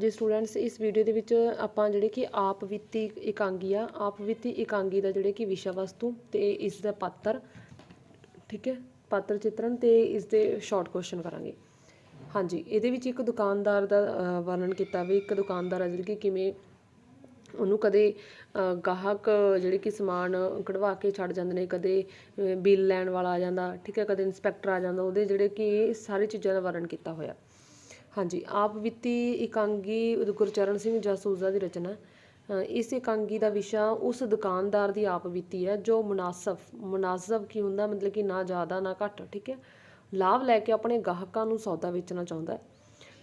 ਹਾਂਜੀ ਸਟੂਡੈਂਟਸ ਇਸ ਵੀਡੀਓ ਦੇ ਵਿੱਚ ਆਪਾਂ ਜਿਹੜੇ ਕਿ ਆਪ ਵਿੱਤੀ ਇਕਾਂਗੀ ਆ, ਆਪ ਵਿੱਤੀ ਇਕਾਂਗੀ ਦਾ ਜਿਹੜੇ ਕਿ ਵਿਸ਼ਾ ਵਸਤੂ ਤੇ ਇਸ ਦਾ ਪਾਤਰ, ਠੀਕ ਹੈ, ਪਾਤਰ ਚਿੱਤਰਨ ਤੇ ਇਸ ਦੇ ਸ਼ਾਰਟ ਕੁਐਸਚਨ ਕਰਾਂਗੇ। ਹਾਂਜੀ, ਇਹਦੇ ਵਿੱਚ ਇੱਕ ਦੁਕਾਨਦਾਰ ਦਾ ਵਰਣਨ ਕੀਤਾ ਵੀ ਇੱਕ ਦੁਕਾਨਦਾਰ ਆ ਜਿਹੜੀ ਕਿ ਕਿਵੇਂ ਉਹਨੂੰ ਕਦੇ ਗਾਹਕ ਜਿਹੜੇ ਕਿ ਸਮਾਨ ਕਢਵਾ ਕੇ ਛੱਡ ਜਾਂਦੇ ਨੇ, ਕਦੇ ਬਿੱਲ ਲੈਣ ਵਾਲਾ ਆ ਜਾਂਦਾ, ਠੀਕ ਹੈ, ਕਦੇ ਇੰਸਪੈਕਟਰ ਆ ਜਾਂਦਾ, ਉਹਦੇ ਜਿਹੜੇ ਕਿ ਸਾਰੀ ਚੀਜ਼ਾਂ ਦਾ ਵਰਣਨ ਕੀਤਾ ਹੋਇਆ। ਹਾਂਜੀ, ਆਪ ਵਿੱਤੀ ਇਕਾਂਗੀ ਗੁਰਚਰਨ ਸਿੰਘ ਜਾਸੂਜ਼ਾ ਦੀ ਰਚਨਾ। ਇਸ ਇਕਾਂਗੀ ਦਾ ਵਿਸ਼ਾ ਉਸ ਦੁਕਾਨਦਾਰ ਦੀ ਆਪ ਵਿੱਤੀ ਹੈ, ਜੋ ਮੁਨਾਸਬ ਮੁਨਾਸਬ ਕੀ ਹੁੰਦਾ, ਮਤਲਬ ਕਿ ਨਾ ਜ਼ਿਆਦਾ, ਨਾ ਘੱਟ, ਠੀਕ ਹੈ? ਲਾਭ ਲੈ ਕੇ ਆਪਣੇ ਗਾਹਕਾਂ ਨੂੰ ਸੌਦਾ ਵੇਚਣਾ ਚਾਹੁੰਦਾ ਹੈ।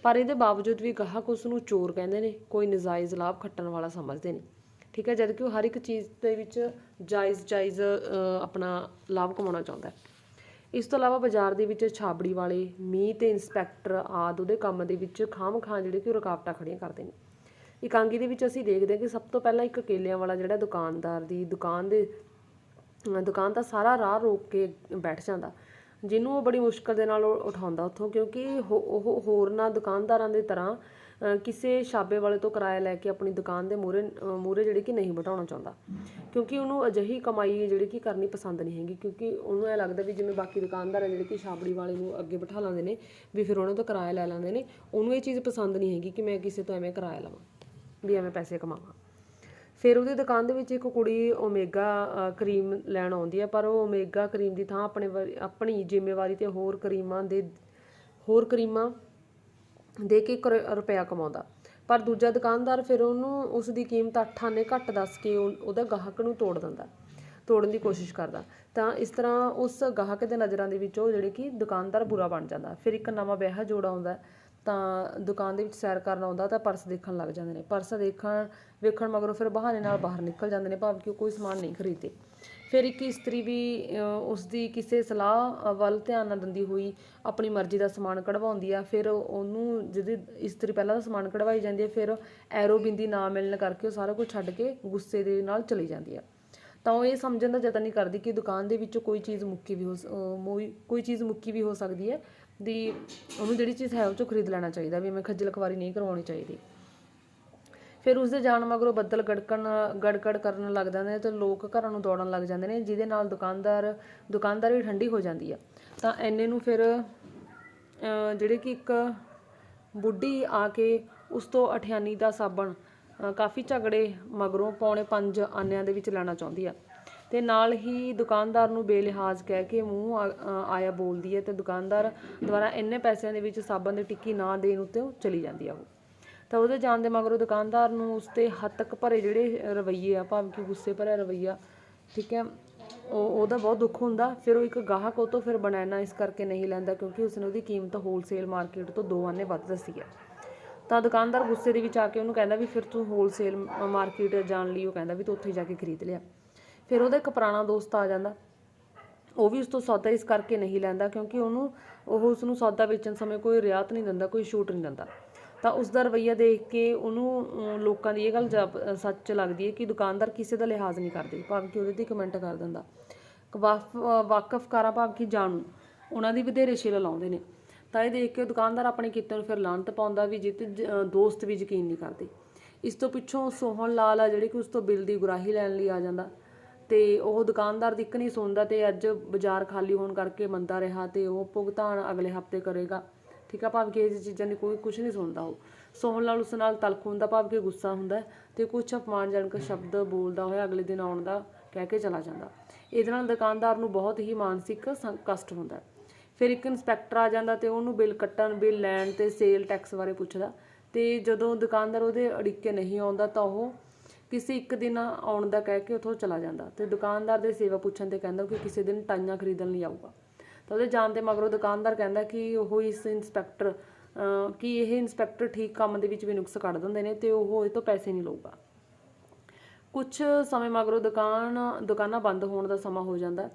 ਪਰ ਇਹਦੇ ਬਾਵਜੂਦ ਵੀ ਗਾਹਕ ਉਸ ਨੂੰ ਚੋਰ ਕਹਿੰਦੇ ਨੇ, ਕੋਈ ਨਜਾਇਜ਼ ਲਾਭ ਖੱਟਣ ਵਾਲਾ ਸਮਝਦੇ ਨੇ ਠੀਕ ਹੈ? ਜਦਕਿ ਉਹ ਹਰ ਇੱਕ ਚੀਜ਼ ਦੇ ਵਿੱਚ ਜਾਇਜ਼ ਜਾਇਜ਼ ਆਪਣਾ ਲਾਭ ਕਮਾਉਣਾ ਚਾਹੁੰਦਾ ਹੈ। ਇਸ ਤੋਂ ਇਲਾਵਾ ਬਾਜ਼ਾਰ ਦੇ ਵਿੱਚ ਛਾਬੜੀ ਵਾਲੇ, ਮੀਂਹ ਤੇ ਇੰਸਪੈਕਟਰ ਆਦਿ ਉਹਦੇ ਕੰਮ ਦੇ ਵਿੱਚ ਖਾਮ ਖਾਂ ਜਿਹੜੇ ਕਿ ਉਹ ਰੁਕਾਵਟਾਂ ਖੜੀਆਂ ਕਰਦੇ ਨੇ। ਇਕਾਂਗੀ ਦੇ ਵਿੱਚ ਅਸੀਂ ਦੇਖਦੇ ਹਾਂ ਕਿ ਸਭ ਤੋਂ ਪਹਿਲਾਂ ਇੱਕ ਕੇਲਿਆਂ ਵਾਲਾ ਜਿਹੜਾ ਦੁਕਾਨਦਾਰ ਦੀ ਦੁਕਾਨ ਦੇ ਦੁਕਾਨ ਦਾ ਸਾਰਾ ਰਾਹ ਰੋਕ ਕੇ ਬੈਠ ਜਾਂਦਾ, ਜਿਹਨੂੰ ਉਹ ਬੜੀ ਮੁਸ਼ਕਲ ਦੇ ਨਾਲ ਉਠਾਉਂਦਾ ਉੱਥੋਂ ਕਿਉਂਕਿ ਹੋ- ਉਹ ਹੋਰਨਾਂ ਦੁਕਾਨਦਾਰਾਂ ਦੇ ਤਰ੍ਹਾਂ ਕਿਸੇ ਛਾਬੇ ਵਾਲੇ ਤੋਂ ਕਿਰਾਇਆ ਲੈ ਕੇ ਆਪਣੀ ਦੁਕਾਨ ਦੇ ਮੂਰੇ ਮੂਰੇ ਜਿਹੜੇ ਕਿ ਨਹੀਂ ਬਿਠਾਉਣਾ ਚਾਹੁੰਦਾ। ਕਿਉਂਕਿ ਉਹਨੂੰ ਅਜਿਹੀ ਕਮਾਈ ਜਿਹੜੀ ਕਿ ਕਰਨੀ ਪਸੰਦ ਨਹੀਂ ਹੈਗੀ, ਕਿਉਂਕਿ ਉਹਨੂੰ ਇਹ ਲੱਗਦਾ ਵੀ ਜਿਵੇਂ ਬਾਕੀ ਦੁਕਾਨਦਾਰ ਆ ਜਿਹੜੇ ਕਿ ਛਾਬੜੀ ਵਾਲੇ ਨੂੰ ਅੱਗੇ ਬਿਠਾ ਲੈਂਦੇ ਨੇ, ਵੀ ਫਿਰ ਉਹਨਾਂ ਤੋਂ ਕਿਰਾਇਆ ਲੈ ਲੈਂਦੇ ਨੇ, ਉਹਨੂੰ ਇਹ ਚੀਜ਼ ਪਸੰਦ ਨਹੀਂ ਹੈਗੀ ਕਿ ਮੈਂ ਕਿਸੇ ਤੋਂ ਐਵੇਂ ਕਿਰਾਇਆ ਲਵਾਂ, ਵੀ ਐਵੇਂ ਪੈਸੇ ਕਮਾਵਾਂ। ਫਿਰ ਉਹਦੀ ਦੁਕਾਨ ਦੇ ਵਿੱਚ ਇੱਕ ਕੁੜੀ ਓਮੇਗਾ ਕਰੀਮ ਲੈਣ ਆਉਂਦੀ ਹੈ ਪਰ ਉਹ ਓਮੇਗਾ ਕਰੀਮ ਦੀ ਥਾਂ ਆਪਣੇ ਵਾਰੀ- ਆਪਣੀ ਜ਼ਿੰਮੇਵਾਰੀ ਤੇ ਹੋਰ ਕਰੀਮਾਂ ਦੇ, ਹੋਰ ਕਰੀਮਾਂ ਦੇ ਕੇ ਇੱਕ ਰੁਪਇਆ ਕਮਾਉਂਦਾ। ਪਰ ਦੂਜਾ ਦੁਕਾਨਦਾਰ ਫਿਰ ਉਹਨੂੰ ਉਸ ਦੀ ਕੀਮਤ 8 ਆਨੇ ਘੱਟ ਦੱਸ ਕੇ ਉਹ- ਉਹਦਾ ਗਾਹਕ ਨੂੰ ਤੋੜ ਦਿੰਦਾ, ਤੋੜਨ ਦੀ ਕੋਸ਼ਿਸ਼ ਕਰਦਾ। ਤਾਂ ਇਸ ਤਰ੍ਹਾਂ ਉਸ ਗਾਹਕ ਦੇ ਨਜ਼ਰਾਂ ਦੇ ਵਿੱਚ ਉਹ ਜਿਹੜੇ ਕਿ ਦੁਕਾਨਦਾਰ ਬੁਰਾ ਬਣ ਜਾਂਦਾ। ਫਿਰ ਇੱਕ ਨਵਾਂ ਵਿਆਹ ਜੋੜਾ ਆਉਂਦਾ, ਤਾਂ ਦੁਕਾਨ ਦੇ ਵਿੱਚ ਸੈਰ ਕਰਨ ਆਉਂਦਾ ਤਾਂ ਪਰਸ ਦੇਖਣ ਲੱਗ ਜਾਂਦੇ ਨੇ। ਪਰਸ ਦੇਖਣ, ਵੇਖਣ ਮਗਰੋਂ ਫਿਰ ਬਹਾਨੇ ਨਾਲ ਬਾਹਰ ਨਿਕਲ ਜਾਂਦੇ ਨੇ, ਭਾਵੇਂ ਕਿ ਉਹ ਕੋਈ ਸਮਾਨ ਨਹੀਂ ਖਰੀਦੇ। ਫਿਰ ਇੱਕ ਇਸਤਰੀ ਵੀ ਅ, ਉਸ ਦੀ ਕਿਸੇ ਸਲਾਹ ਵੱਲ ਧਿਆਨ ਨਾ ਦਿੰਦੀ ਹੋਈ ਆਪਣੀ ਮਰਜ਼ੀ ਦਾ ਸਮਾਨ ਕਢਵਾਉਂਦੀ ਆ ਫਿਰ ਉਹਨੂੰ ਜਿਹਦੀ ਇਸਤਰੀ ਪਹਿਲਾਂ ਦਾ ਸਮਾਨ ਕਢਵਾਈ ਜਾਂਦੀ ਹੈ ਫਿਰ ਐਰੋ ਬਿੰਦੀ ਨਾ ਮਿਲਣ ਕਰਕੇ ਉਹ ਸਾਰਾ ਕੁਝ ਛੱਡ ਕੇ ਗੁੱਸੇ ਦੇ ਨਾਲ ਚਲੀ ਜਾਂਦੀ ਆ। ਤਾਂ ਉਹ ਇਹ ਸਮਝਣ ਦਾ ਯਤਨ ਨਹੀਂ ਕਰਦੀ ਕਿ ਦੁਕਾਨ ਦੇ ਵਿੱਚੋਂ ਕੋਈ ਚੀਜ਼ ਮੁੱਕੀ ਵੀ ਹੋ ਮੋਈ- ਕੋਈ ਚੀਜ਼ ਮੁੱਕੀ ਵੀ ਹੋ ਸਕਦੀ ਹੈ ਦੀ ਉਹਨੂੰ ਜਿਹੜੀ ਚੀਜ਼ ਹੈ ਉਹ ਚੋਂ ਖਰੀਦ ਲੈਣਾ ਚਾਹੀਦਾ ਵੀ ਮੈਂ ਖੱਜਲ ਖਵਾਰੀ ਨਹੀਂ ਕਰਵਾਉਣੀ ਚਾਹੀਦੀ। ਫਿਰ ਉਸ ਦੇ ਜਾਣ ਮਗਰੋਂ ਬੱਦਲ ਗੜਕਣ, ਗੜਗੜ ਕਰਨ ਲੱਗ ਜਾਂਦੇ ਨੇ ਤੇ ਲੋਕ ਘਰਾਂ ਨੂੰ ਦੌੜਨ ਲੱਗ ਜਾਂਦੇ ਨੇ, ਜਿਹਦੇ ਨਾਲ ਦੁਕਾਨਦਾਰ, ਦੁਕਾਨਦਾਰੀ ਠੰਡੀ ਹੋ ਜਾਂਦੀ ਆ। ਤਾਂ ਐਨੇ ਨੂੰ ਫਿਰ ਜਿਹੜੇ ਕਿ ਇੱਕ ਬੁੱਢੀ ਆ ਕੇ ਉਸ ਤੋਂ ਅਠਿਆਨੀ ਦਾ ਸਾਬਣ ਕਾਫੀ ਝਗੜੇ ਮਗਰੋਂ ਪੌਣੇ 5 ਆਨਿਆਂ ਦੇ ਵਿੱਚ ਲੈਣਾ ਚਾਹੁੰਦੀ ਆ। ਤੇ ਨਾਲ ਹੀ ਦੁਕਾਨਦਾਰ ਨੂੰ ਬੇਲਿਹਾਜ਼ ਕਹਿ ਕੇ ਮੂੰਹ ਆਇਆ ਬੋਲਦੀ ਹੈ ਤੇ ਦੁਕਾਨਦਾਰ ਦੁਆਰਾ ਇੰਨੇ ਪੈਸਿਆਂ ਦੇ ਵਿੱਚ ਸਾਬਣ ਦੀ ਟਿੱਕੀ ਨਾ ਦੇਣ ਉੱਤੇ ਚਲੀ ਜਾਂਦੀ ਆ ਉਹ। ਤਾਂ ਉਹਦੇ ਜਾਣ ਦੇ ਮਗਰੋਂ ਦੁਕਾਨਦਾਰ ਨੂੰ ਉਸ ਤੇ ਹੱਦ ਭਰੇ ਜਿਹੜੇ ਰਵੱਈਏ ਆ, ਭਾਵੇਂ ਕਿ ਗੁੱਸੇ ਭਰਿਆ ਰਵੱਈਆ, ਠੀਕ ਹੈ? ਉਹ, ਉਹਦਾ ਬਹੁਤ ਦੁੱਖ ਹੁੰਦਾ, ਫਿਰ ਉਹ ਇੱਕ ਗਾਹਕ ਉਹ ਤੋਂ ਫਿਰ ਬਨਾਨਾ ਇਸ ਕਰਕੇ ਨਹੀਂ ਲੈਂਦਾ ਕਿਉਂਕਿ ਉਸਨੇ ਉਹਦੀ ਕੀਮਤ ਹੋਲਸੇਲ ਮਾਰਕੀਟ ਤੋਂ ਦੋ ਆਨੇ ਵੱਧ ਦੱਸੀ ਹੈ ਤਾਂ ਦੁਕਾਨਦਾਰ ਗੁੱਸੇ ਦੇ ਵਿੱਚ ਆ ਕੇ ਉਹਨੂੰ ਕਹਿੰਦਾ ਵੀ ਫਿਰ ਤੂੰ ਹੋਲਸੇਲ ਮਾਰਕੀਟ ਜਾਣ ਲਈ, ਉਹ ਕਹਿੰਦਾ ਵੀ ਤੂੰ ਉੱਥੇ ਜਾ ਕੇ ਖਰੀਦ ਲਿਆ। ਫਿਰ ਉਹਦਾ ਇੱਕ ਪੁਰਾਣਾ ਦੋਸਤ ਆ ਜਾਂਦਾ, ਉਹ ਵੀ ਉਸ ਤੋਂ ਸੌਦਾ ਇਸ ਕਰਕੇ ਨਹੀਂ ਲੈਂਦਾ ਕਿਉਂਕਿ ਉਹਨੂੰ, ਉਹ ਉਸ ਨੂੰ ਸੌਦਾ ਵੇਚਣ ਸਮੇਂ ਕੋਈ ਰਿਆਤ ਨਹੀਂ ਦਿੰਦਾ, ਕੋਈ ਛੂਟ ਨਹੀਂ ਦਿੰਦਾ। ਤਾਂ ਉਸ ਦਾ ਰਵੱਈਆ ਦੇਖ ਕੇ ਉਹਨੂੰ ਲੋਕਾਂ ਦੀ ਇਹ ਗੱਲ ਸੱਚ ਲੱਗਦੀ ਹੈ ਕਿ ਦੁਕਾਨਦਾਰ ਕਿਸੇ ਦਾ ਲਿਹਾਜ਼ ਨਹੀਂ ਕਰਦੇ, ਭਾਵੇਂ ਕਿ ਉਹਦੇ ਤੇ ਕਮੈਂਟ ਕਰ ਦਿੰਦਾ। ਵਾਫ ਵਾਕਫਕਾਰਾਂ ਭਾਵੇਂ ਕਿ ਜਾਣੂ, ਉਹਨਾਂ ਦੀ ਵਧੇਰੇ ਛਿਲ ਲਾਉਂਦੇ ਨੇ। ਤਾਂ ਇਹ ਦੇਖ ਕੇ ਉਹ ਦੁਕਾਨਦਾਰ ਆਪਣੇ ਕਿੱਤੇ ਨੂੰ ਫਿਰ ਲਾਂਤ ਪਾਉਂਦਾ ਵੀ ਜਿੱਤੇ ਦੋਸਤ ਵੀ ਯਕੀਨ ਨਹੀਂ ਕਰਦੇ। ਇਸ ਤੋਂ ਪਿੱਛੋਂ ਸੋਹਣ ਲਾਲ ਆ ਜਿਹੜੇ ਕਿ ਉਸ ਤੋਂ ਬਿੱਲ ਦੀ ਗੁਰਾਹੀ ਲੈਣ ਲਈ ਆ ਜਾਂਦਾ। ਤੇ ਉਹ ਦੁਕਾਨਦਾਰ ਦੀ ਇੱਕ ਨਹੀਂ ਸੁਣਦਾ ਤੇ ਅੱਜ ਬਾਜ਼ਾਰ ਖਾਲੀ ਹੋਣ ਕਰਕੇ ਮੰਦਾ ਰਿਹਾ ਤੇ ਉਹ ਭੁਗਤਾਨ ਅਗਲੇ ਹਫ਼ਤੇ ਕਰੇਗਾ। ਠੀਕ ਆ ਭਾਵ ਕਿ ਇਹ ਚੀਜ਼ਾਂ ਦੀ ਕੋਈ ਕੁਝ ਨਹੀਂ ਸੁਣਦਾ ਉਹ। ਸੋਹਣ ਨਾਲ ਉਸ ਨਾਲ ਤਲਖ ਹੁੰਦਾ, ਭਾਵ ਕਿ ਗੁੱਸਾ ਹੁੰਦਾ ਹੈ ਤੇ ਕੁਝ ਅਪਮਾਨਜਨਕ ਸ਼ਬਦ ਬੋਲਦਾ ਹੋਇਆ ਅਗਲੇ ਦਿਨ ਆਉਣ ਦਾ ਕਹਿ ਕੇ ਚਲਾ ਜਾਂਦਾ। ਇਹਦੇ ਨਾਲ ਦੁਕਾਨਦਾਰ ਨੂੰ ਬਹੁਤ ਹੀ ਮਾਨਸਿਕ ਸੰ- ਕਸ਼ਟ ਹੁੰਦਾ ਫਿਰ ਇੱਕ ਇੰਸਪੈਕਟਰ ਆ ਜਾਂਦਾ ਤੇ ਉਹਨੂੰ ਬਿੱਲ ਕੱਟਣ, ਬਿੱਲ ਲੈਣ ਤੇ ਸੇਲ ਟੈਕਸ ਬਾਰੇ ਪੁੱਛਦਾ। ਤੇ ਜਦੋਂ ਦੁਕਾਨਦਾਰ ਉਹਦੇ ਅੜਿੱਕੇ ਨਹੀਂ ਆਉਂਦਾ ਤਾਂ ਉਹ ਕਿਸੇ ਇੱਕ ਦਿਨ ਆਉਣ ਦਾ ਕਹਿ ਕੇ ਉੱਥੋਂ ਚਲਾ ਜਾਂਦਾ ਤੇ ਦੁਕਾਨਦਾਰ ਦੇ ਸੇਵਾ ਪੁੱਛਣ ਤੇ ਕਹਿੰਦਾ ਕਿ ਕਿਸੇ ਦਿਨ ਟਾਈਆਂ ਖਰੀਦਣ ਲਈ ਆਊਗਾ। ਤਾਂ ਉਹਦੇ ਜਾਣ ਦੇ ਮਗਰੋਂ ਦੁਕਾਨਦਾਰ ਕਹਿੰਦਾ ਕਿ ਉਹ ਇਸ ਇੰਸਪੈਕਟਰ ਕਿ ਇਹ ਇੰਸਪੈਕਟਰ ਠੀਕ ਕੰਮ ਦੇ ਵਿੱਚ ਵੀ ਨੁਕਸ ਕੱਢ ਦਿੰਦੇ ਨੇ ਤੇ ਉਹ ਇਹ ਤੋਂ ਪੈਸੇ ਨਹੀਂ ਲਊਗਾ। ਕੁਝ ਸਮੇਂ ਮਗਰੋਂ ਦੁਕਾਨ, ਦੁਕਾਨਾਂ ਬੰਦ ਹੋਣ ਦਾ ਸਮਾਂ ਹੋ ਜਾਂਦਾ ਹੈ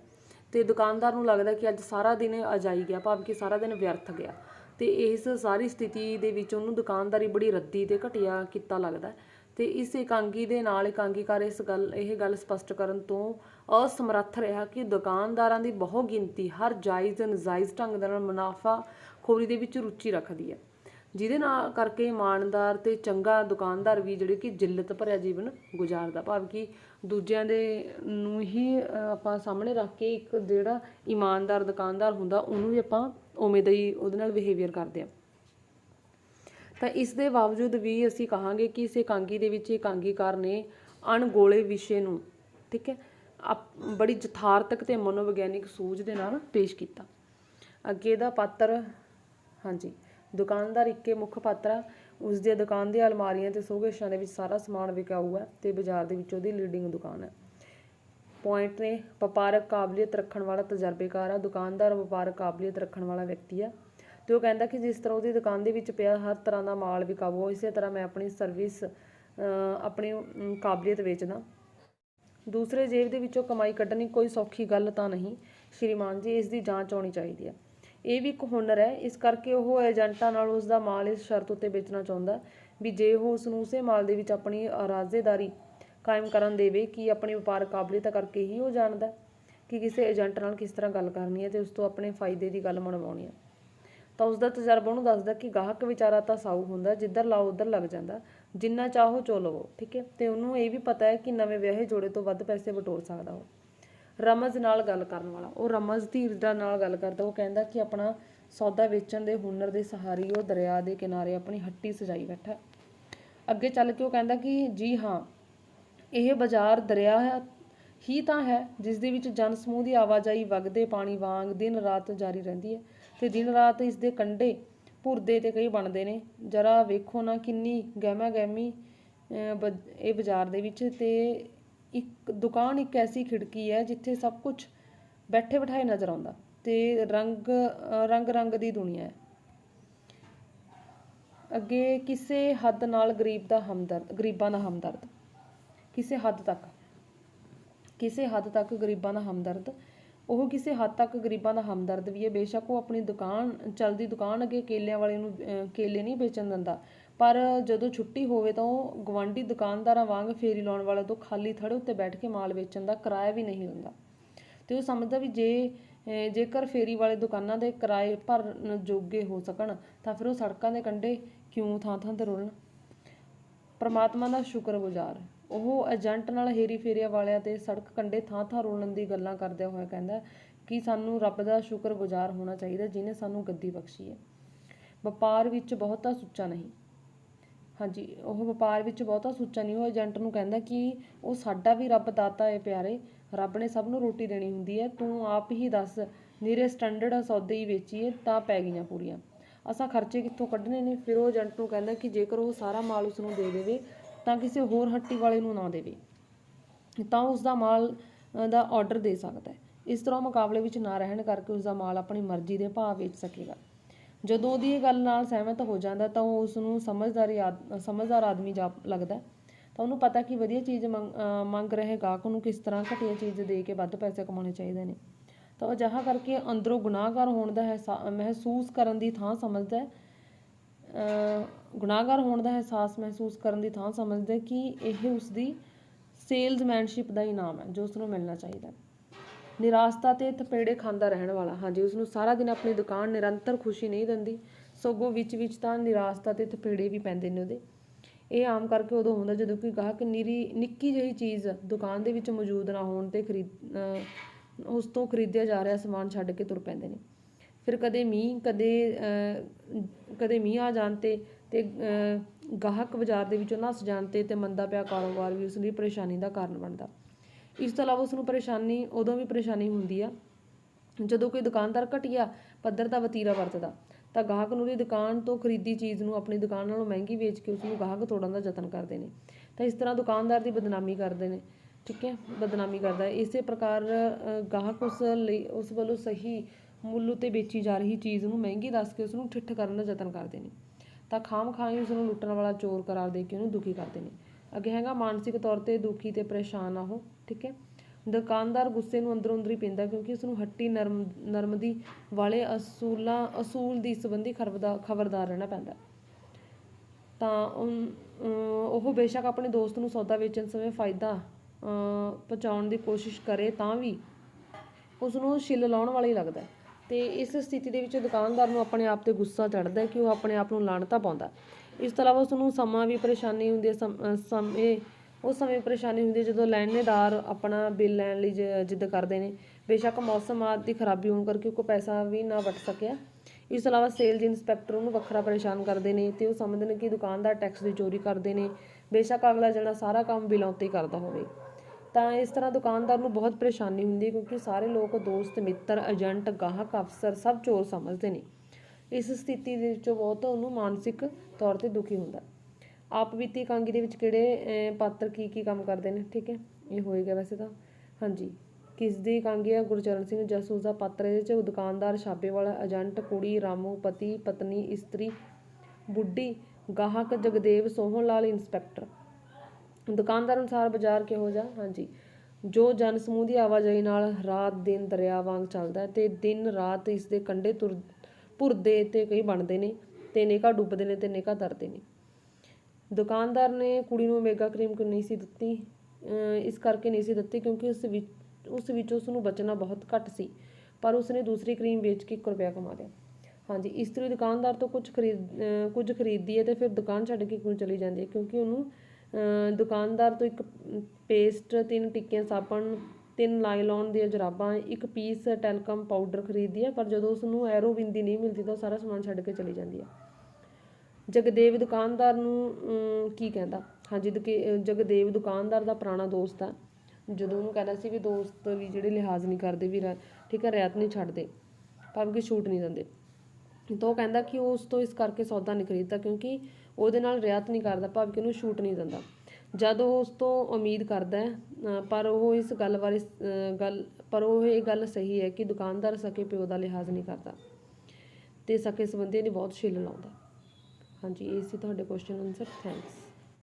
ਤੇ ਦੁਕਾਨਦਾਰ ਨੂੰ ਲੱਗਦਾ ਕਿ ਅੱਜ ਸਾਰਾ ਦਿਨ ਅਜਾਈ ਗਿਆ, ਭਾਵ ਕਿ ਸਾਰਾ ਦਿਨ ਵਿਅਰਥ ਗਿਆ। ਤੇ ਇਸ ਸਾਰੀ ਸਥਿਤੀ ਦੇ ਵਿੱਚ ਉਹਨੂੰ ਦੁਕਾਨਦਾਰੀ ਬੜੀ ਰੱਦੀ ਤੇ ਘਟੀਆ ਕੀਤਾ ਲੱਗਦਾ ਤੇ ਇਸ ਇਕਾਂਗੀ ਦੇ ਨਾਲ ਇਕਾਂਗੀਕਾਰ ਇਸ ਗੱਲ, ਇਹ ਗੱਲ ਸਪਸ਼ਟ ਕਰਨ ਤੋਂ ਅਸਮਰੱਥ ਰਿਹਾ ਕਿ ਦੁਕਾਨਦਾਰਾਂ ਦੀ ਬਹੁ ਗਿਣਤੀ ਹਰ ਜਾਇਜ਼ ਨਜਾਇਜ਼ ਢੰਗ ਦੇ ਨਾਲ ਮੁਨਾਫਾ ਖੋਰੀ ਦੇ ਵਿੱਚ ਰੁਚੀ ਰੱਖਦੀ ਹੈ। ਜਿਹਦੇ ਨਾਲ ਕਰਕੇ ਇਮਾਨਦਾਰ ਤੇ ਚੰਗਾ ਦੁਕਾਨਦਾਰ ਵੀ ਜਿਹੜੇ ਕਿ ਜਿੱਲਤ ਭਰਿਆ ਜੀਵਨ ਗੁਜ਼ਾਰਦਾ। ਭਾਵ ਕਿ ਦੂਜਿਆਂ ਦੇ ਨੂੰ ਹੀ ਆਪਾਂ ਸਾਹਮਣੇ ਰੱਖ ਕੇ ਇੱਕ ਜਿਹੜਾ ਇਮਾਨਦਾਰ ਦੁਕਾਨਦਾਰ ਹੁੰਦਾ, ਉਹਨੂੰ ਵੀ ਆਪਾਂ ਉਵੇਂ ਦਾ ਹੀ ਉਹਦੇ ਨਾਲ ਬਿਹੇਵੀਅਰ ਕਰਦੇ ਆ ਤਾਂ ਇਸ ਦੇ ਬਾਵਜੂਦ ਵੀ ਅਸੀਂ ਕਹਾਂਗੇ ਕਿ ਇਸ ਇਕਾਂਗੀ ਦੇ ਵਿੱਚ ਇਕਾਂਗੀਕਾਰ ਨੇ ਅਣਗੋਲੇ ਵਿਸ਼ੇ ਨੂੰ, ਠੀਕ ਹੈ ਆਪ- ਬੜੀ ਯਥਾਰਥਕ ਤੇ ਮਨੋਵਿਗਿਆਨਿਕ ਸੂਝ ਦੇ ਨਾਲ ਪੇਸ਼ ਕੀਤਾ। ਅੱਗੇ ਦਾ ਪਾਤਰ, ਹਾਂਜੀ, ਦੁਕਾਨਦਾਰ ਇੱਕੇ ਮੁੱਖ ਪਾਤਰ ਆ। ਉਸ ਦੀ ਦੁਕਾਨ ਦੀਆਂ ਅਲਮਾਰੀਆਂ ਤੇ ਸੋਗੇਸ਼ਾਂ ਦੇ ਵਿੱਚ ਸਾਰਾ ਸਮਾਨ ਵਿਕਾਊ ਹੈ ਤੇ ਬਾਜ਼ਾਰ ਦੇ ਵਿੱਚ ਉਹਦੀ ਲੀਡਿੰਗ ਦੁਕਾਨ ਹੈ। ਪੁਆਇੰਟ ਨੇ, ਵਪਾਰਕ ਕਾਬਲੀਅਤ ਰੱਖਣ ਵਾਲਾ ਤਜਰਬੇਕਾਰ ਆ। ਦੁਕਾਨਦਾਰ ਵਪਾਰਕ ਕਾਬਲੀਅਤ ਰੱਖਣ ਵਾਲਾ ਵਿਅਕਤੀ ਆ। ਤੇ ਉਹ ਕਹਿੰਦਾ ਕਿ ਜਿਸ ਤਰ੍ਹਾਂ ਉਹਦੀ ਦੁਕਾਨ ਦੇ ਵਿੱਚ ਪਿਆ ਹਰ ਤਰ੍ਹਾਂ ਦਾ ਮਾਲ ਵਿਕਾਊ ਇਸੇ ਤਰ੍ਹਾਂ ਮੈਂ ਆਪਣੀ ਸਰਵਿਸ ਆਪਣੀ ਕਾਬਲੀਅਤ ਵੇਚਦਾ। ਦੂਸਰੇ ਜੇਬ ਦੇ ਵਿੱਚੋਂ ਕਮਾਈ ਕੱਢਣੀ ਕੋਈ ਸੌਖੀ ਗੱਲ ਤਾਂ ਨਹੀਂ, ਸ਼੍ਰੀਮਾਨ ਜੀ, ਇਸ ਦੀ ਜਾਂਚ ਹੋਣੀ ਚਾਹੀਦੀ ਹੈ। ਇਹ ਵੀ ਇੱਕ ਹੁਨਰ ਹੈ, ਇਸ ਕਰਕੇ ਉਹ ਏਜੰਟਾਂ ਨਾਲ ਉਸ ਦਾ ਮਾਲ ਇਸ ਸ਼ਰਤ ਉੱਤੇ ਵੇਚਣਾ ਚਾਹੁੰਦਾ ਵੀ ਜੇ ਉਹ ਉਸ ਨੂੰ ਉਸੇ ਮਾਲ ਦੇ ਵਿੱਚ ਆਪਣੀ ਰਾਜ਼ੇਦਾਰੀ ਕਾਇਮ ਕਰਨ ਦੇਵੇ ਕਿ ਆਪਣੀ ਵਪਾਰ ਕਾਬਲੀਅਤ ਕਰਕੇ ਹੀ ਉਹ ਜਾਣਦਾ ਕਿ ਕਿਸੇ ਏਜੰਟ ਨਾਲ ਕਿਸ ਤਰ੍ਹਾਂ ਗੱਲ ਕਰਨੀ ਹੈ ਤੇ ਉਸ ਤੋਂ ਆਪਣੇ ਫਾਇਦੇ ਦੀ ਗੱਲ ਮਨਵਾਉਣੀ ਹੈ। ਤਾਂ ਉਸ ਦਾ ਤਜਰਬਾ ਉਹਨੂੰ ਦੱਸਦਾ ਕਿ ਗਾਹਕ ਵਿਚਾਰਾ ਤਾਂ ਸਾਊ ਹੁੰਦਾ, ਜਿੱਧਰ ਲਾਓ ਉਧਰ ਲੱਗ ਜਾਂਦਾ। ਜਿੰਨਾ ਚਾਹੋ ਚੋ ਲਵੋ, ਠੀਕ ਹੈ? ਤੇ ਉਹਨੂੰ ਇਹ ਵੀ ਪਤਾ ਹੈ ਕਿ ਨਵੇਂ ਵਿਆਹੇ ਜੋੜੇ ਤੋਂ ਵੱਧ ਪੈਸੇ ਬਟੋਰ ਸਕਦਾ ਉਹ। ਰਮਜ਼ ਨਾਲ ਗੱਲ ਕਰਨ ਵਾਲਾ। ਉਹ ਰਮਜ਼ ਧੀਰਜ ਨਾਲ ਗੱਲ ਕਰਦਾ। ਉਹ ਕਹਿੰਦਾ ਕਿ ਆਪਣਾ ਸੌਦਾ ਵੇਚਣ ਦੇ ਹੁਨਰ ਦੇ ਸਹਾਰੀ ਉਹ ਦਰਿਆ ਦੇ ਕਿਨਾਰੇ ਆਪਣੀ ਹੱਟੀ ਸਜਾਈ ਬੈਠਾ। ਅੱਗੇ ਚੱਲ ਕੇ ਉਹ ਕਹਿੰਦਾ ਕਿ ਜੀ ਹਾਂ, ਇਹ ਬਾਜ਼ਾਰ ਦਰਿਆ ਹੀ ਤਾਂ ਹੈ ਜਿਸ ਦੇ ਵਿੱਚ ਜਨ ਸਮੂਹ ਦੀ ਆਵਾਜਾਈ ਵਗਦੇ, ਪਾਣੀ ਵਾਂਗ ਦਿਨ ਰਾਤ ਜਾਰੀ ਰਹਿੰਦੀ ਹੈ। ਤੇ ਦਿਨ ਰਾਤ ਇਸ ਦੇ ਕੰਢੇ ਭੁਰਦੇ ਤੇ ਕਈ ਬਣਦੇ ਨੇ। ਜਰਾ ਵੇਖੋ ਨਾ ਕਿੰਨੀ ਗਹਿਮਾ ਗਹਿਮੀ ਇਹ ਬਾਜ਼ਾਰ ਦੇ ਵਿੱਚ ਤੇ ਇੱਕ, ਦੁਕਾਨ ਇੱਕ ਐਸੀ ਖਿੜਕੀ ਹੈ ਜਿੱਥੇ ਸਭ ਕੁਝ ਬੈਠੇ ਬਿਠਾਏ ਨਜ਼ਰ ਆਉਂਦਾ ਤੇ ਰੰਗ ਰੰਗ ਰੰਗ ਦੀ ਦੁਨੀਆ ਹੈ। ਅੱਗੇ ਕਿਸੇ ਹੱਦ ਨਾਲ ਗਰੀਬ ਦਾ ਹਮਦਰਦ, ਗਰੀਬਾਂ ਦਾ ਹਮਦਰਦ। ਕਿਸੇ ਹੱਦ ਤੱਕ, ਕਿਸੇ ਹੱਦ ਤੱਕ ਗਰੀਬਾਂ ਦਾ ਹਮਦਰਦ ਉਹ ਕਿਸੇ ਹੱਦ ਤੱਕ ਗਰੀਬਾਂ ਦਾ ਹਮਦਰਦ ਵੀ ਹੈ। ਬੇਸ਼ੱਕ ਉਹ ਆਪਣੀ ਦੁਕਾਨ, ਚਲਦੀ ਦੁਕਾਨ ਅੱਗੇ ਕੇਲਿਆਂ ਵਾਲੇ ਨੂੰ ਕੇਲੇ ਨਹੀਂ ਵੇਚਣ ਦਿੰਦਾ। ਪਰ ਜਦੋਂ ਛੁੱਟੀ ਹੋਵੇ ਤਾਂ ਉਹ ਗਵਾਂਢੀ ਦੁਕਾਨਦਾਰਾਂ ਵਾਂਗ ਫੇਰੀ ਲਾਉਣ ਵਾਲੇ ਤੋਂ ਖਾਲੀ ਥੜੇ ਉੱਤੇ ਬੈਠ ਕੇ ਮਾਲ ਵੇਚਣ ਦਾ ਕਿਰਾਇਆ ਵੀ ਨਹੀਂ ਲੈਂਦਾ ਤੇ ਉਹ ਸਮਝਦਾ ਵੀ ਜੇ ਜੇਕਰ ਫੇਰੀ ਵਾਲੇ ਦੁਕਾਨਾਂ ਦੇ ਕਿਰਾਏ ਭਰਨ ਜੋਗੇ ਹੋ ਸਕਣ, ਤਾਂ ਫਿਰ ਉਹ ਸੜਕਾਂ ਦੇ ਕੰਢੇ ਕਿਉਂ ਥਾਂ ਥਾਂ ਤੇ ਰੁਲਣ? ਪਰਮਾਤਮਾ ਦਾ ਸ਼ੁਕਰਗੁਜ਼ਾਰ ਉਹ ਏਜੰਟ ਨਾਲ ਹੇਰੀ ਫੇਰੀਆਂ ਵਾਲਿਆਂ ਤੇ ਸੜਕ ਕੰਢੇ ਥਾਂ ਥਾਂ ਰੋਲਣ ਦੀ ਗੱਲਾਂ ਕਰਦਿਆਂ ਹੋਇਆ ਕਹਿੰਦਾ ਕਿ ਸਾਨੂੰ ਰੱਬ ਦਾ ਸ਼ੁਕਰਗੁਜ਼ਾਰ ਹੋਣਾ ਚਾਹੀਦਾ ਜਿਨੇ ਸਾਨੂੰ ਗੱਦੀ ਬਖਸ਼ੀ ਹੈ। ਵਪਾਰ ਵਿੱਚ ਬਹੁਤਾ ਸੁੱਚਾ ਨਹੀਂ। ਹਾਂਜੀ, ਉਹ ਵਪਾਰ ਵਿੱਚ ਬਹੁਤਾ ਸੁੱਚਾ ਨਹੀਂ। ਉਹ ਏਜੰਟ ਨੂੰ ਕਹਿੰਦਾ ਕਿ ਉਹ ਸਾਡਾ ਵੀ ਰੱਬ ਦਾਤਾ ਹੈ ਪਿਆਰੇ। ਰੱਬ ਨੇ ਸਭ ਨੂੰ ਰੋਟੀ ਦੇਣੀ ਹੁੰਦੀ ਹੈ। ਤੂੰ ਆਪ ਹੀ ਦੱਸ ਨੀਰੇ ਸਟੈਂਡਰਡ ਸੌਦੇ ਹੀ ਵੇਚੀਏ ਤਾਂ ਪੈ ਗਈਆਂ ਪੂਰੀਆਂ। ਅਸਾਂ ਖਰਚੇ ਕਿੱਥੋਂ ਕੱਢਣੇ ਨੇ? ਫਿਰ ਉਹ ਏਜੰਟ ਨੂੰ ਕਹਿੰਦਾ ਕਿ ਜੇਕਰ ਉਹ ਸਾਰਾ ਮਾਲ ਉਸ ਨੂੰ ਦੇ ਦੇਵੇ ਤਾਂ ਕਿਸੇ ਹੋਰ ਹੱਟੀ ਵਾਲੇ ਨੂੰ ਨਾ ਦੇਵੇ। ਤਾਂ ਉਸ ਦਾ ਮਾਲ ਦਾ ਆਰਡਰ ਦੇ ਸਕਦਾ ਹੈ। ਇਸ ਤਰ੍ਹਾਂ ਮੁਕਾਬਲੇ ਵਿੱਚ ਨਾ ਰਹਿਣ ਕਰਕੇ ਉਸ ਦਾ ਮਾਲ ਆਪਣੀ ਮਰਜ਼ੀ ਦੇ ਭਾਅ ਵੇਚ ਸਕੇਗਾ। ਜਦੋਂ ਉਹਦੀ ਇਹ ਗੱਲ ਨਾਲ ਸਹਿਮਤ ਹੋ ਜਾਂਦਾ, ਤਾਂ ਉਹ ਉਸ ਨੂੰ ਸਮਝਦਾਰੀ ਆਦ- ਸਮਝਦਾਰ ਆਦਮੀ ਜਾ ਲੱਗਦਾ ਤਾਂ ਉਹਨੂੰ ਪਤਾ ਕਿ ਵਧੀਆ ਚੀਜ਼ ਮੰਗ ਮੰਗ ਰਹੇ ਗਾਹਕ ਨੂੰ ਕਿਸ ਤਰ੍ਹਾਂ ਘਟੀਆ ਚੀਜ਼ ਦੇ ਕੇ ਵੱਧ ਪੈਸੇ ਕਮਾਉਣੇ ਚਾਹੀਦੇ ਨੇ। ਤਾਂ ਉਹ ਅਜਿਹਾ ਕਰਕੇ ਅੰਦਰੋਂ ਗੁਨਾਹਗਾਰ ਹੋਣ ਦਾ ਅਹਿਸਾ- ਮਹਿਸੂਸ ਕਰਨ ਦੀ ਥਾਂ ਸਮਝਦਾ ਹੈ। ਗੁਨਾਹਗਾਰ ਹੋਣ ਦਾ ਅਹਿਸਾਸ ਮਹਿਸੂਸ ਕਰਨ ਦੀ ਥਾਂ ਸਮਝਦਾ ਕਿ ਇਹ ਉਸ ਦੀ ਸੇਲਜ਼ਮੈਨਸ਼ਿਪ ਦਾ ਇਨਾਮ ਹੈ ਜੋ ਉਸ ਨੂੰ ਮਿਲਣਾ ਚਾਹੀਦਾ ਹੈ। ਨਿਰਾਸਤਾ ਤੇ ਥਪੇੜੇ ਖਾਂਦਾ ਰਹਿਣ ਵਾਲਾ ਹਾਂਜੀ ਉਸ ਨੂੰ ਸਾਰਾ ਦਿਨ ਆਪਣੀ ਦੁਕਾਨ ਨਿਰੰਤਰ ਖੁਸ਼ੀ ਨਹੀਂ ਦਿੰਦੀ ਸਗੋਂ ਵਿੱਚ ਵਿੱਚ ਤਾਂ ਨਿਰਾਸਤਾ ਤੇ ਥਪੇੜੇ ਵੀ ਪੈਂਦੇ ਨੇ ਉਹਦੇ। ਇਹ ਆਮ ਕਰਕੇ ਉਦੋਂ ਹੁੰਦਾ ਜਦੋਂ ਕੋਈ ਗਾਹਕ ਨਿਰੀ ਨਿੱਕੀ ਜਿਹੀ ਚੀਜ਼ ਦੁਕਾਨ ਦੇ ਵਿੱਚ ਮੌਜੂਦ ਨਾ ਹੋਣ ਤੇ ਖਰੀਦ ਅਹ ਉਸ ਤੋਂ ਖਰੀਦਿਆ ਜਾ ਰਿਹਾ ਸਮਾਨ ਛੱਡ ਕੇ ਤੁਰ ਪੈਂਦੇ ਨੇ। ਫਿਰ ਕਦੇ ਮੀਂਹ ਕਦੇ ਅਹ, ਕਦੇ ਮੀਂਹ ਆ ਜਾਣ ਤੇ ਅਤੇ ਗਾਹਕ ਬਾਜ਼ਾਰ ਦੇ ਵਿੱਚੋਂ ਨੱਸ ਜਾਣ ਤੇ ਅਤੇ ਮੰਦਾ ਪਿਆ ਕਾਰੋਬਾਰ ਵੀ ਉਸ ਲਈ ਪਰੇਸ਼ਾਨੀ ਦਾ ਕਾਰਨ ਬਣਦਾ। ਇਸ ਤੋਂ ਇਲਾਵਾ ਉਸ ਨੂੰ ਪਰੇਸ਼ਾਨੀ, ਉਦੋਂ ਵੀ ਪਰੇਸ਼ਾਨੀ ਹੁੰਦੀ ਆ, ਜਦੋਂ ਕੋਈ ਦੁਕਾਨਦਾਰ ਘਟੀਆ ਪੱਧਰ ਦਾ ਵਤੀਰਾ ਵਰਤਦਾ, ਤਾਂ ਗਾਹਕ ਨੂੰ ਉਹਦੀ ਦੁਕਾਨ ਤੋਂ ਖਰੀਦੀ ਚੀਜ਼ ਨੂੰ ਆਪਣੀ ਦੁਕਾਨ ਨਾਲੋਂ ਮਹਿੰਗੀ ਵੇਚ ਕੇ ਉਸ ਨੂੰ ਗਾਹਕ ਤੋੜਨ ਦਾ ਯਤਨ ਕਰਦੇ ਨੇ। ਤਾਂ ਇਸ ਤਰ੍ਹਾਂ ਦੁਕਾਨਦਾਰ ਦੀ ਬਦਨਾਮੀ ਕਰਦੇ ਨੇ। ਠੀਕ ਹੈ? ਬਦਨਾਮੀ ਕਰਦਾ ਹੈ। ਇਸੇ ਪ੍ਰਕਾਰ ਗਾਹਕ ਉਸ ਲਈ, ਉਸ ਵੱਲੋਂ ਸਹੀ ਮੁੱਲ ਉਤੇ ਵੇਚੀ ਜਾ ਰਹੀ ਚੀਜ਼ ਨੂੰ ਮਹਿੰਗੀ ਦੱਸ ਕੇ ਉਸ ਨੂੰ ਠਿੱਠ ਕਰਨ ਦਾ ਯਤਨ ਕਰਦੇ ਨੇ। ਤਾਂ ਖਾਮ ਖਾਈ ਉਸ ਨੂੰ ਲੁੱਟਣ ਵਾਲਾ ਚੋਰ ਕਰਾਰ ਦੇ ਕੇ ਉਹਨੂੰ ਦੁਖੀ ਕਰਦੇ ਨੇ ਅੱਗੇ ਹੈਗਾ, ਮਾਨਸਿਕ ਤੌਰ ਤੇ ਦੁਖੀ ਤੇ ਪਰੇਸ਼ਾਨ ਆ ਉਹ, ਠੀਕ ਹੈ? ਦੁਕਾਨਦਾਰ ਗੁੱਸੇ ਨੂੰ ਅੰਦਰੋਂ ਅੰਦਰ ਹੀ ਪੀਂਦਾ ਕਿਉਂਕਿ ਉਸ ਨੂੰ ਹੱਟੀ ਨਰਮ ਨਰਮਦੀ ਵਾਲੇ ਅਸੂਲਾਂ, ਅਸੂਲ ਦੀ ਸੰਬੰਧੀ ਖਬਰਦਾਰ ਖਬਰਦਾਰ ਰਹਿਣਾ ਪੈਂਦਾ। ਤਾਂ ਉਹ ਬੇਸ਼ੱਕ ਆਪਣੇ ਦੋਸਤ ਨੂੰ ਸੌਦਾ ਵੇਚਣ ਸਮੇਂ ਫਾਇਦਾ, ਅਹ ਪਹੁੰਚਾਉਣ ਦੀ ਕੋਸ਼ਿਸ਼ ਕਰੇ ਤਾਂ ਵੀ ਉਸ ਨੂੰ ਛਿੱਲ ਲਾਉਣ ਵਾਲਾ ਹੀ ਲੱਗਦਾ। ਤੇ ਇਸ ਸਥਿਤੀ ਦੇ ਵਿੱਚ ਦੁਕਾਨਦਾਰ ਨੂੰ ਆਪਣੇ ਆਪ ਤੇ ਗੁੱਸਾ ਚੜ੍ਹਦਾ ਕਿ ਉਹ ਆਪਣੇ ਆਪ ਨੂੰ ਲਾਣਤਾ ਪਾਉਂਦਾ ਇਸ ਤੋਂ ਇਲਾਵਾ ਉਸ ਨੂੰ ਸਮਾਂ ਵੀ ਪਰੇਸ਼ਾਨੀ ਹੁੰਦੀ ਹੈ, ਸਮੇਂ ਉਸ ਸਮੇਂ ਪਰੇਸ਼ਾਨੀ ਹੁੰਦੀ ਹੈ ਜਦੋਂ ਲੈਣੇਦਾਰ ਆਪਣਾ ਬਿੱਲ ਲੈਣ ਲਈ ਜ- ਜਿੱਦ ਕਰਦੇ ਨੇ। ਬੇਸ਼ੱਕ ਮੌਸਮ ਆਦਿ ਦੀ ਖਰਾਬੀ ਹੋਣ ਕਰਕੇ ਕੋਈ ਪੈਸਾ ਵੀ ਨਾ ਵਟ ਸਕਿਆ। ਇਸ ਤੋਂ ਇਲਾਵਾ ਸੇਲਜ਼ ਇੰਸਪੈਕਟਰ ਉਹਨੂੰ ਵੱਖਰਾ ਪਰੇਸ਼ਾਨ ਕਰਦੇ ਨੇ ਤੇ ਉਹ ਸਮਝਦੇ ਨੇ ਕਿ ਦੁਕਾਨਦਾਰ ਟੈਕਸ ਦੀ ਚੋਰੀ ਕਰਦੇ ਨੇ। ਬੇਸ਼ੱਕ ਅਗਲਾ ਜਿਹੜਾ ਸਾਰਾ ਕੰਮ ਬਿਲਾਂ ਉੱਤੇ ਕਰਦਾ ਹੋਵੇ। ਤਾਂ ਇਸ ਤਰ੍ਹਾਂ ਦੁਕਾਨਦਾਰ ਨੂੰ ਬਹੁਤ ਪਰੇਸ਼ਾਨੀ ਹੁੰਦੀ ਹੈ ਕਿਉਂਕਿ ਸਾਰੇ ਲੋਕ ਦੋਸਤ, ਮਿੱਤਰ, ਏਜੰਟ, ਗਾਹਕ, ਅਫਸਰ ਸਭ ਚੋਰ ਸਮਝਦੇ ਨੇ। ਇਸ ਸਥਿਤੀ ਦੇ ਵਿੱਚੋਂ ਬਹੁਤ ਉਹਨੂੰ ਮਾਨਸਿਕ ਤੌਰ ਤੇ ਦੁਖੀ ਹੁੰਦਾ। ਆਪ ਬੀਤੀ ਇਕਾਂਗੀ ਦੇ ਵਿੱਚ ਕਿਹੜੇ ਪਾਤਰ ਕੀ ਕੀ ਕੰਮ ਕਰਦੇ ਨੇ? ਠੀਕ ਹੈ, ਇਹ ਹੋਏਗਾ ਵੈਸੇ ਤਾਂ। ਹਾਂਜੀ, ਕਿਸ ਦੀ ਇਕਾਂਗੀ ਹੈ ਗੁਰਚਰਨ ਸਿੰਘ ਜਸੂਸ ਦਾ ਪਾਤਰ ਇਹਦੇ ਚ ਦੁਕਾਨਦਾਰ ਛਾਪੇ ਵਾਲਾ ਏਜੰਟ, ਕੁੜੀ, ਰਾਮੂ, ਪਤੀ, ਪਤਨੀ, ਇਸਤਰੀ, ਬੁੱਢੀ, ਗਾਹਕ ਜਗਦੇਵ ਸੋਹਣ ਲਾਲ ਇੰਸਪੈਕਟਰ। ਦੁਕਾਨਦਾਰ ਅਨੁਸਾਰ ਬਾਜ਼ਾਰ ਕਿਹੋ ਜਿਹਾ? ਹਾਂਜੀ। ਜੋ ਜਨ ਸਮੂਹ ਦੀ ਆਵਾਜਾਈ ਨਾਲ ਰਾਤ ਦਿਨ ਦਰਿਆ ਵਾਂਗ ਚੱਲਦਾ ਹੈ ਤੇ ਦਿਨ ਰਾਤ ਇਸ ਦੇ ਕੰਢੇ ਤੁਰ, ਭੁਰਦੇ ਤੇ ਕਈ ਬਣਦੇ ਨੇ, ਤੇ ਨੇਕਾ ਡੁੱਬਦੇ ਨੇ ਤੇ ਨੇਕਾ ਤਰਦੇ ਨੇ। ਦੁਕਾਨਦਾਰ ਨੇ ਕੁੜੀ ਨੂੰ ਮੇਗਾ ਕਰੀਮ ਕਿਉਂ ਨਹੀਂ ਸੀ ਦਿੱਤੀ ਇਸ ਕਰਕੇ ਨਹੀਂ ਸੀ ਦਿੱਤੀ ਕਿਉਂਕਿ ਉਸ ਵਿੱਚ ਉਸ ਵਿੱਚ ਉਸ ਨੂੰ ਬਚਣਾ ਬਹੁਤ ਘੱਟ ਸੀ, ਪਰ ਉਸਨੇ ਦੂਸਰੀ ਕਰੀਮ ਵੇਚ ਕੇ 1 ਰੁਪਿਆ ਕਮਾ ਲਿਆ। ਹਾਂਜੀ, ਇਸਤਰੀ ਦੁਕਾਨਦਾਰ ਤੋਂ ਕੁਝ ਖਰੀਦ, ਅਹ ਕੁਝ ਖਰੀਦਦੀ ਹੈ ਤੇ ਫਿਰ ਦੁਕਾਨ ਛੱਡ ਕੇ ਕਿਉਂ ਚਲੀ ਜਾਂਦੀ ਹੈ? ਕਿਉਂਕਿ ਉਹਨੂੰ ਦੁਕਾਨਦਾਰ ਤੋਂ ਇੱਕ ਪੇਸਟ, ਤਿੰਨ ਟਿੱਕੀਆਂ ਸਾਬਣ, ਤਿੰਨ ਲਾਈਲੌਨ ਦੀਆਂ ਜਰਾਬਾਂ, ਇੱਕ ਪੀਸ ਟੈਲਕਮ ਪਾਊਡਰ ਖਰੀਦਦੀ ਹੈ ਪਰ ਜਦੋਂ ਉਸ ਨੂੰ ਐਰੋ ਬਿੰਦੀ ਨਹੀਂ ਮਿਲਦੀ ਤਾਂ ਉਹ ਸਾਰਾ ਸਮਾਨ ਛੱਡ ਕੇ ਚਲੀ ਜਾਂਦੀ ਹੈ ਜਗਦੇਵ ਦੁਕਾਨਦਾਰ ਨੂੰ ਕੀ ਕਹਿੰਦਾ? ਹਾਂਜੀ ਦੁਕੇ- ਜਗਦੇਵ ਦੁਕਾਨਦਾਰ ਦਾ ਪੁਰਾਣਾ ਦੋਸਤ ਹੈ ਜਦੋਂ ਉਹਨੂੰ ਕਹਿੰਦਾ ਸੀ ਵੀ ਦੋਸਤ ਵੀ ਜਿਹੜੇ ਲਿਹਾਜ਼ ਨਹੀਂ ਕਰਦੇ, ਵੀ ਰ- ਠੀਕ ਹੈ ਰਿਆਤ ਨਹੀਂ ਛੱਡਦੇ, ਭਾਵੇਂ ਕਿ ਛੂਟ ਨਹੀਂ ਦਿੰਦੇ। ਤਾਂ ਉਹ ਕਹਿੰਦਾ ਕਿ ਉਹ ਉਸ ਤੋਂ ਇਸ ਕਰਕੇ ਸੌਦਾ ਨਹੀਂ ਖਰੀਦਦਾ ਕਿਉਂਕਿ ਉਹਦੇ ਨਾਲ ਰਿਆਤ ਨਹੀਂ ਕਰਦਾ, ਭਾਵੇਂ ਕਿ ਉਹਨੂੰ ਛੂਟ ਨਹੀਂ ਦਿੰਦਾ। ਜਦ ਉਹ ਉਸ ਤੋਂ ਉਮੀਦ ਕਰਦਾ ਹੈ ਪਰ ਉਹ ਇਸ ਗੱਲ ਬਾਰੇ ਗੱਲ, ਪਰ ਉਹ ਇਹ ਗੱਲ ਸਹੀ ਹੈ ਕਿ ਦੁਕਾਨਦਾਰ ਸਕੇ ਪਿਓ ਦਾ ਲਿਹਾਜ਼ ਨਹੀਂ ਕਰਦਾ ਤੇ ਸਕੇ ਸੰਬੰਧੀਆਂ ਦੀ ਬਹੁਤ ਛਿੱਲ ਲਾਉਂਦਾ। ਹਾਂਜੀ, ਇਹ ਸੀ ਤੁਹਾਡੇ ਕੁਐਸਚਨ ਆਨਸਰ ਥੈਂਕਸ